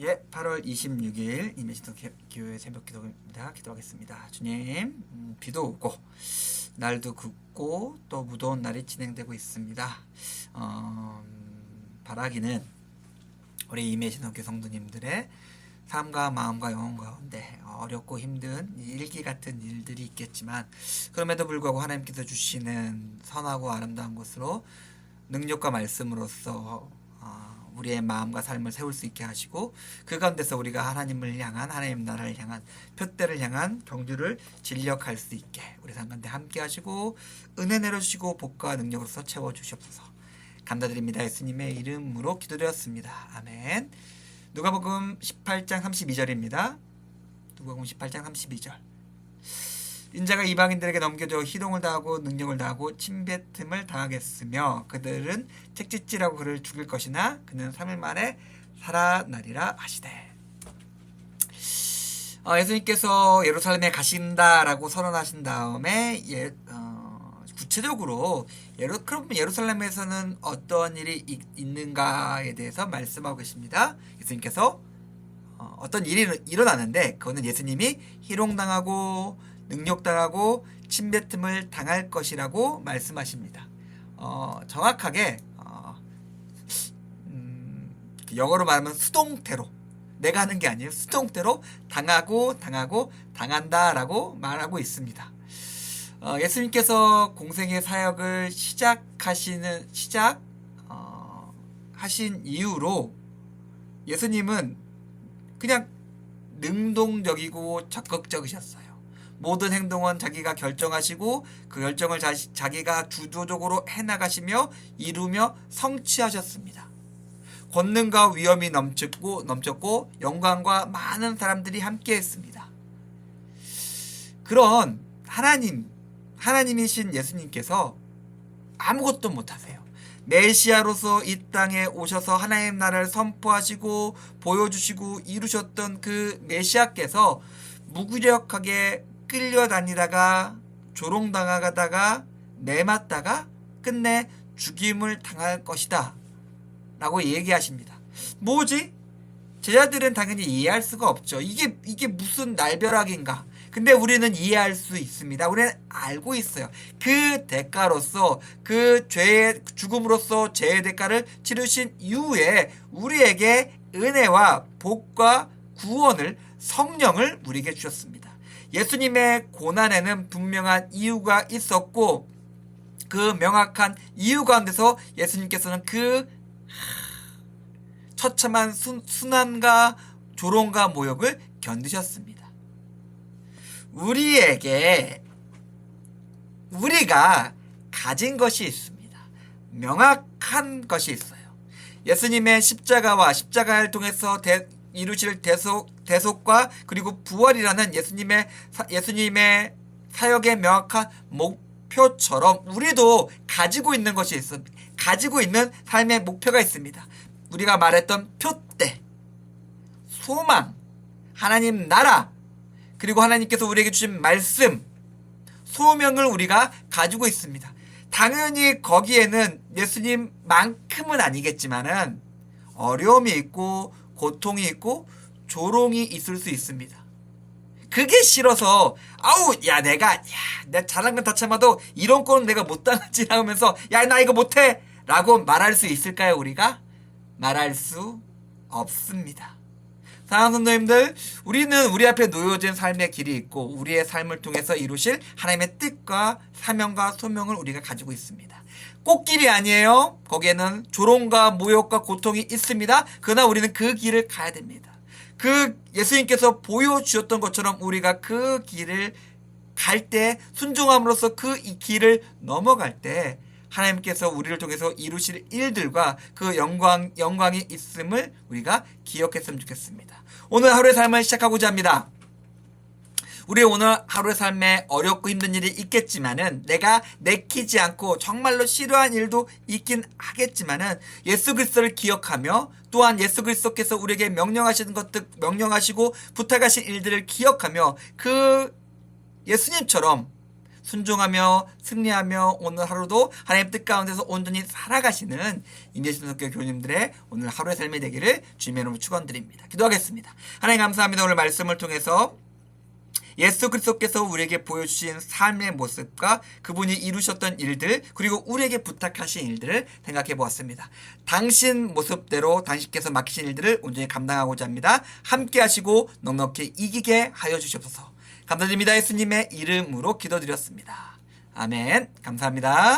예, 8월 26일 이메시도 교회 새벽 기도입니다. 기도하겠습니다. 주님, 음, 비도 오고 날도 굽고 또 무더운 날이 진행되고 있습니다. 어, 음, 바라기는 우리 이메시도 교 성도님들의 삶과 마음과 영혼 가운데 어렵고 힘든 일기 같은 일들이 있겠지만 그럼에도 불구하고 하나님께서 주시는 선하고 아름다운 것으로 능력과 말씀으로써 어, 우리의 마음과 삶을 세울 수 있게 하시고 그 가운데서 우리가 하나님을 향한 하나님 나라를 향한 표대를 향한 경주를 진력할 수 있게 우리 삶 가운데 함께 하시고 은혜 내려주시고 복과 능력으로서 채워 주시옵소서. 감사드립니다. 예수님의 이름으로 기도드렸습니다. 아멘. 누가복음 18장 32절입니다. 누가복음 18장 32절 인자가 이방인들에게 넘겨져 희동을 다하고 능력을 다하고 침뱉음을 당하겠으며 그들은 책짓질하고 그를 죽일 것이나 그는 3일 만에 살아나리라 하시되 어, 예수님께서 예루살렘에 가신다라고 선언하신 다음에 예, 어, 구체적으로 예루, 그럼 예루살렘에서는 어떤 일이 있, 있는가에 대해서 말씀하고 계십니다. 예수님께서 어, 어떤 일이 일어나는데 그거는 예수님이 희롱당하고 능력당하고 침뱉음을 당할 것이라고 말씀하십니다. 어, 정확하게 어, 음, 영어로 말하면 수동태로 내가 하는 게 아니에요. 수동태로 당하고 당하고 당한다라고 말하고 있습니다. 어, 예수님께서 공생의 사역을 시작하시는 시작 어, 하신 이후로 예수님은 그냥 능동적이고 적극적이셨어요. 모든 행동은 자기가 결정하시고 그 결정을 자, 자기가 주도적으로 해나가시며 이루며 성취하셨습니다. 권능과 위엄이 넘쳤고 넘쳤고 영광과 많은 사람들이 함께했습니다. 그런 하나님 하나님이신 예수님께서 아무것도 못하세요. 메시아로서 이 땅에 오셔서 하나님 나라를 선포하시고 보여주시고 이루셨던 그 메시아께서 무기력하게 끌려다니다가 조롱당하다가 내맞다가 끝내 죽임을 당할 것이다. 라고 얘기하십니다. 뭐지? 제자들은 당연히 이해할 수가 없죠. 이게, 이게 무슨 날벼락인가? 근데 우리는 이해할 수 있습니다. 우리는 알고 있어요. 그 대가로서 그 죄의 죽음으로써 죄의 대가를 치르신 이후에 우리에게 은혜와 복과 구원을 성령을 우리에게 주셨습니다. 예수님의 고난에는 분명한 이유가 있었고 그 명확한 이유 가운데서 예수님께서는 그 처참한 순, 순환과 조롱과 모욕을 견디셨습니다. 우리에게 우리가 가진 것이 있습니다. 명확한 것이 있어요. 예수님의 십자가와 십자가를 통해서 대, 이루실 대속 대속과 그리고 부활이라는 예수님의 사, 예수님의 사역의 명확한 목표처럼 우리도 가지고 있는 것이 있습니다. 가지고 있는 삶의 목표가 있습니다. 우리가 말했던 표대, 소망, 하나님 나라, 그리고 하나님께서 우리에게 주신 말씀, 소명을 우리가 가지고 있습니다. 당연히 거기에는 예수님만큼은 아니겠지만은 어려움이 있고 고통이 있고 조롱이 있을 수 있습니다. 그게 싫어서 아우 야 내가 야내 잘한 건 다 참아도 이런 거는 내가 못 당하지 하면서 야 나 이거 못해 라고 말할 수 있을까요 우리가? 말할 수 없습니다. 사랑하는 성도님들, 우리는 우리 앞에 놓여진 삶의 길이 있고 우리의 삶을 통해서 이루실 하나님의 뜻과 사명과 소명을 우리가 가지고 있습니다. 꽃길이 아니에요. 거기에는 조롱과 모욕과 고통이 있습니다. 그러나 우리는 그 길을 가야 됩니다. 그 예수님께서 보여주셨던 것처럼 우리가 그 길을 갈 때 순종함으로써 그 길을 넘어갈 때 하나님께서 우리를 통해서 이루실 일들과 그 영광, 영광이 있음을 우리가 기억했으면 좋겠습니다. 오늘 하루의 삶을 시작하고자 합니다. 우리 오늘 하루의 삶에 어렵고 힘든 일이 있겠지만은 내가 내키지 않고 정말로 싫어한 일도 있긴 하겠지만은 예수 그리스도를 기억하며 또한 예수 그리스도께서 우리에게 명령하시는 것들 명령하시고 부탁하신 일들을 기억하며 그 예수님처럼 순종하며 승리하며 오늘 하루도 하나님 뜻 가운데서 온전히 살아가시는 임재신석교 교님들의 오늘 하루의 삶이 되기를 주님의 이름으로 축원드립니다. 기도하겠습니다. 하나님 감사합니다. 오늘 말씀을 통해서 예수 그리스도께서 우리에게 보여주신 삶의 모습과 그분이 이루셨던 일들 그리고 우리에게 부탁하신 일들을 생각해 보았습니다. 당신 모습대로 당신께서 맡기신 일들을 온전히 감당하고자 합니다. 함께 하시고 넉넉히 이기게 하여 주시옵소서. 감사드립니다. 예수님의 이름으로 기도드렸습니다. 아멘. 감사합니다.